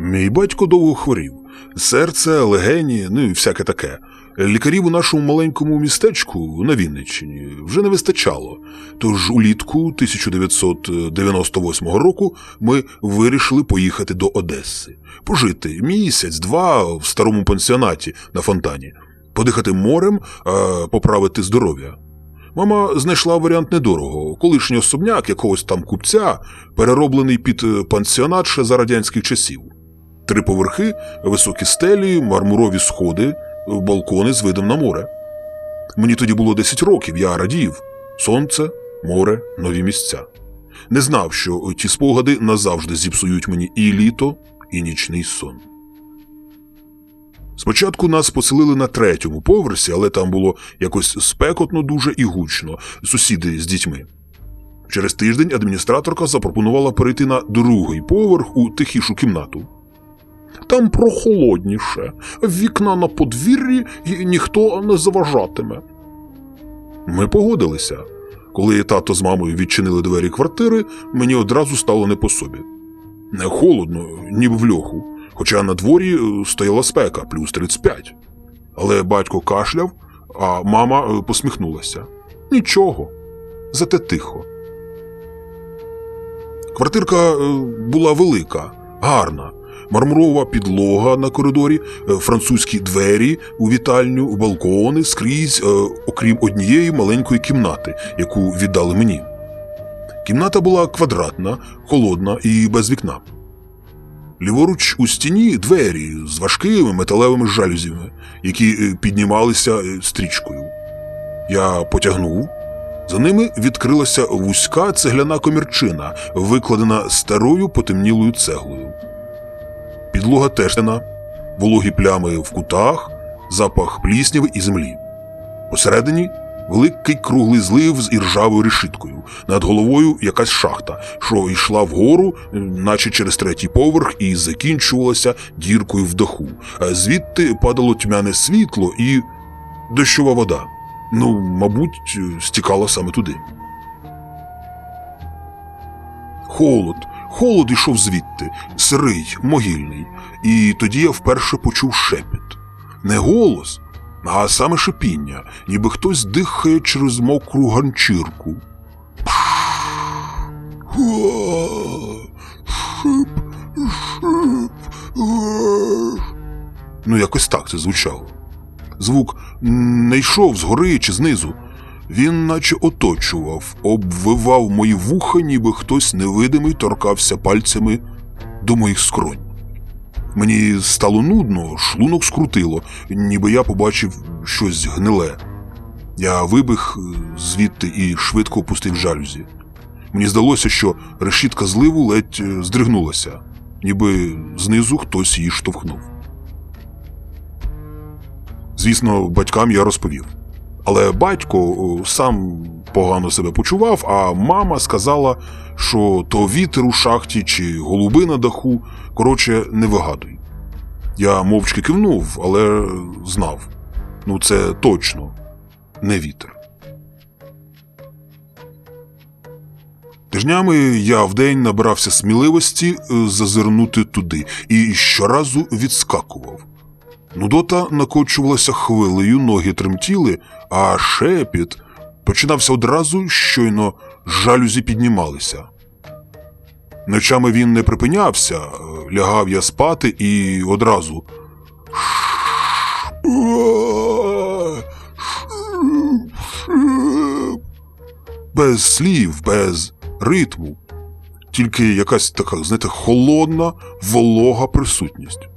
Мій батько довго хворів. Серце, легені, ну і всяке таке. Лікарів у нашому маленькому містечку на Вінниччині вже не вистачало. Тож улітку 1998 року ми вирішили поїхати до Одеси, пожити місяць-два в старому пансіонаті на фонтані, подихати морем, а поправити здоров'я. Мама знайшла варіант недорого. Колишній особняк якогось там купця, перероблений під пансіонат ще за радянських часів. Три поверхи, високі стелі, мармурові сходи, балкони з видом на море. Мені тоді було 10 років, я радів. Сонце, море, нові місця. Не знав, що ті спогади назавжди зіпсують мені і літо, і нічний сон. Спочатку нас поселили на третьому поверсі, але там було якось спекотно дуже і гучно, сусіди з дітьми. Через тиждень адміністраторка запропонувала перейти на другий поверх у тихішу кімнату. Там прохолодніше, вікна на подвір'ї і ніхто не заважатиме. Ми погодилися. Коли тато з мамою відчинили двері квартири, мені одразу стало не по собі. Не холодно, ніби в льоху, хоча на дворі е, стояла спека плюс 35. Але батько кашляв, а мама е, посміхнулася. Нічого, зате тихо. Квартирка е, була велика, гарна. Мармурова підлога на коридорі, е, французькі двері у вітальню, балкони скрізь, е, окрім однієї маленької кімнати, яку віддали мені. Кімната була квадратна, холодна і без вікна. Ліворуч у стіні двері з важкими металевими жалюзями, які е, піднімалися стрічкою. Я потягнув. За ними відкрилася вузька цегляна комірчина, викладена старою потемнілою цеглою. Підлога теж вологі плями в кутах, запах плісняви і землі. Посередині великий круглий злив з іржавою решіткою. Над головою якась шахта, що йшла вгору, наче через третій поверх, і закінчувалася діркою в даху. Звідти падало тьмяне світло і дощова вода. Ну, мабуть, стікала саме туди. Холод, холод ішов звідти, сирий, могильний, і тоді я вперше почув шепіт. Не голос, а саме шипіння, ніби хтось дихає через мокру ганчірку. Ну, якось так це звучало. Звук не йшов згори чи знизу. Він наче оточував, обвивав мої вуха, ніби хтось невидимий торкався пальцями до моїх скронь. Мені стало нудно, шлунок скрутило, ніби я побачив щось гниле. Я вибіг е, звідти і швидко опустив жалюзі. Мені здалося, що решітка зливу ледь е, здригнулася, ніби знизу хтось її штовхнув. Звісно, батькам я розповів. Але батько сам погано себе почував, а мама сказала, що то вітер у шахті чи голуби на даху, коротше, не вигадуй. Я мовчки кивнув, але знав. Ну, це точно не вітер. Тижнями я вдень набрався сміливості е, зазирнути туди і щоразу відскакував. Нудота накочувалася хвилею, ноги тремтіли, а шепіт починався одразу, щойно жалюзі піднімалися. Ночами він не припинявся, лягав я спати і одразу. Без слів, без ритму, тільки якась така, знаєте, холодна, волога присутність.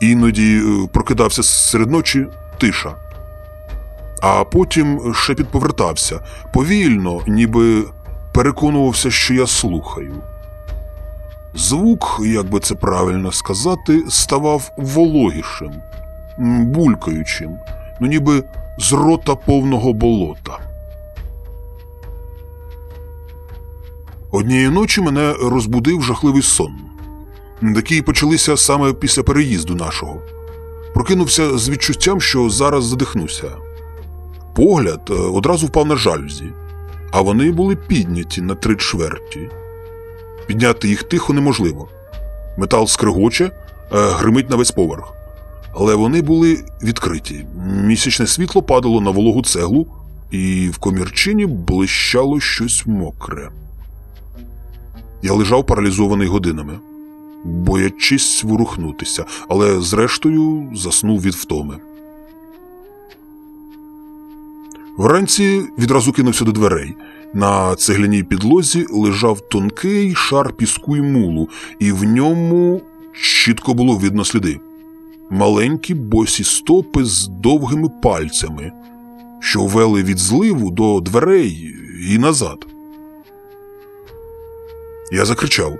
Іноді е, прокидався серед ночі тиша. А потім шепіт повертався повільно, ніби переконувався, що я слухаю. Звук, як би це правильно сказати, ставав вологішим, булькаючим, ну ніби з рота повного болота. Однієї ночі мене розбудив жахливий сон. Такі почалися саме після переїзду нашого. Прокинувся з відчуттям, що зараз задихнуся. Погляд е, одразу впав на жалюзі, а вони були підняті на три чверті. Підняти їх тихо неможливо. Метал скригоче, е, гримить на весь поверх. Але вони були відкриті. Місячне світло падало на вологу цеглу, і в комірчині блищало щось мокре. Я лежав паралізований годинами, боячись ворухнутися, але зрештою заснув від втоми. Вранці відразу кинувся до дверей. На цегляній підлозі лежав тонкий шар піску й мулу, і в ньому чітко було видно сліди. Маленькі босі стопи з довгими пальцями, що вели від зливу до дверей і назад. Я закричав.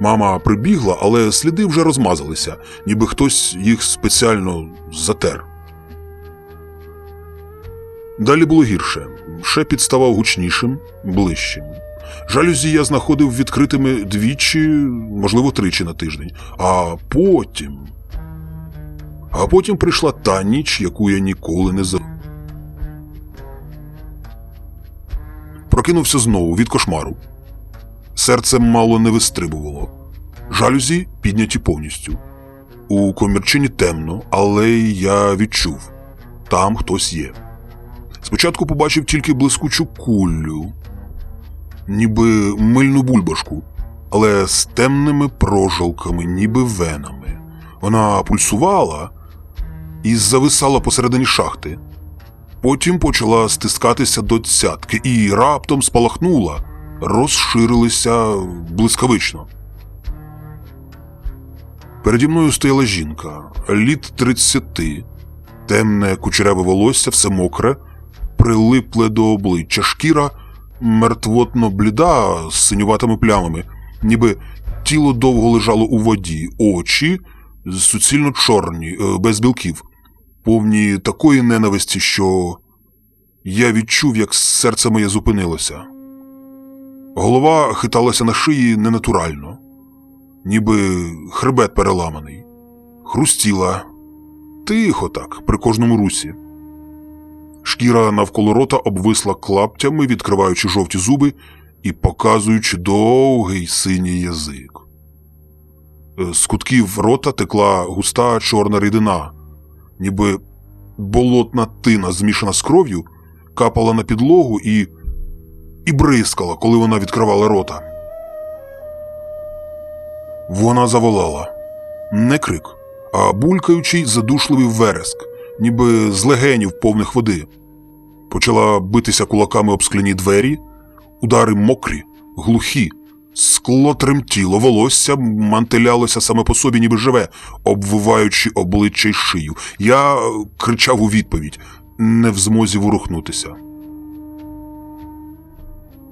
Мама прибігла, але сліди вже розмазалися, ніби хтось їх спеціально затер. Далі було гірше. Шепіт ставав гучнішим, ближчим. Жалюзі я знаходив відкритими двічі, можливо, тричі на тиждень. А потім. А потім прийшла та ніч, яку я ніколи не забув. Прокинувся знову від кошмару. Серце мало не вистрибувало. Жалюзі підняті повністю. У комірчині темно, але я відчув там хтось є. Спочатку побачив тільки блискучу кулю, ніби мильну бульбашку, але з темними прожилками, ніби венами. Вона пульсувала і зависала посередині шахти. Потім почала стискатися до цятки і раптом спалахнула, розширилася блискавично. Переді мною стояла жінка, літ тридцяти, темне кучеряве волосся, все мокре, прилипле до обличчя, шкіра мертвотно бліда з синюватими плямами, ніби тіло довго лежало у воді, очі суцільно чорні, е, без білків, повні такої ненависті, що я відчув, як серце моє зупинилося. Голова хиталася на шиї ненатурально, ніби хребет переламаний, хрустіла тихо так, при кожному русі. Шкіра навколо рота обвисла клаптями, відкриваючи жовті зуби і показуючи довгий синій язик. Е, З кутків рота текла густа чорна рідина, ніби болотна тина, змішана з кров'ю, капала на підлогу і, і бризкала, коли вона відкривала рота. Вона заволала не крик, а булькаючий задушливий вереск, ніби з легенів повних води. Почала битися кулаками об скляні двері, удари мокрі, глухі, скло тремтіло, волосся мантелялося саме по собі, ніби живе, обвиваючи обличчя й шию. Я кричав у відповідь, не в змозі ворухнутися.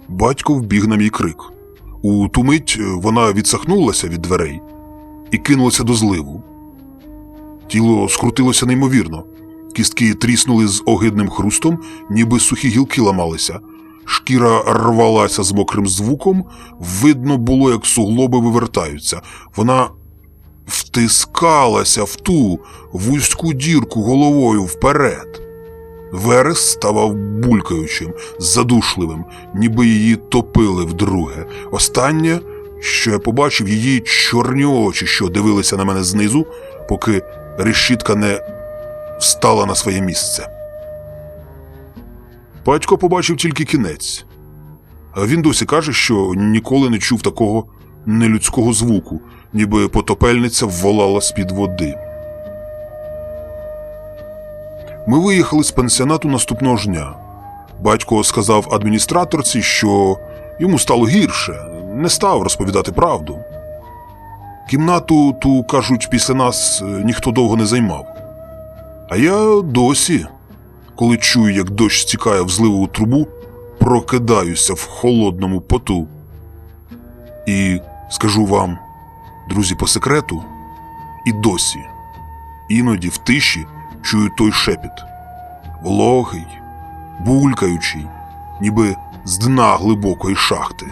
Батько вбіг на мій крик. У ту мить е, вона відсахнулася від дверей і кинулася до зливу. Тіло скрутилося неймовірно. Кістки тріснули з огидним хрустом, ніби сухі гілки ламалися. Шкіра рвалася з мокрим звуком, видно було, як суглоби вивертаються. Вона втискалася в ту вузьку дірку головою вперед. Верес ставав булькаючим, задушливим, ніби її топили вдруге. Останнє, що я побачив, її чорні очі, що дивилися на мене знизу, поки решітка не встала на своє місце. Батько побачив тільки кінець. Він досі каже, що ніколи не чув такого нелюдського звуку, ніби потопельниця волала з-під води. Ми виїхали з пансіонату наступного ж дня. Батько сказав адміністраторці, що йому стало гірше, не став розповідати правду. Кімнату ту, кажуть, після нас е, ніхто довго не займав. А я досі, коли чую, як дощ стікає в зливову трубу, прокидаюся в холодному поту. І скажу вам, друзі, по секрету, і досі, іноді в тиші чую той шепіт, вологий, булькаючий, ніби з дна глибокої шахти.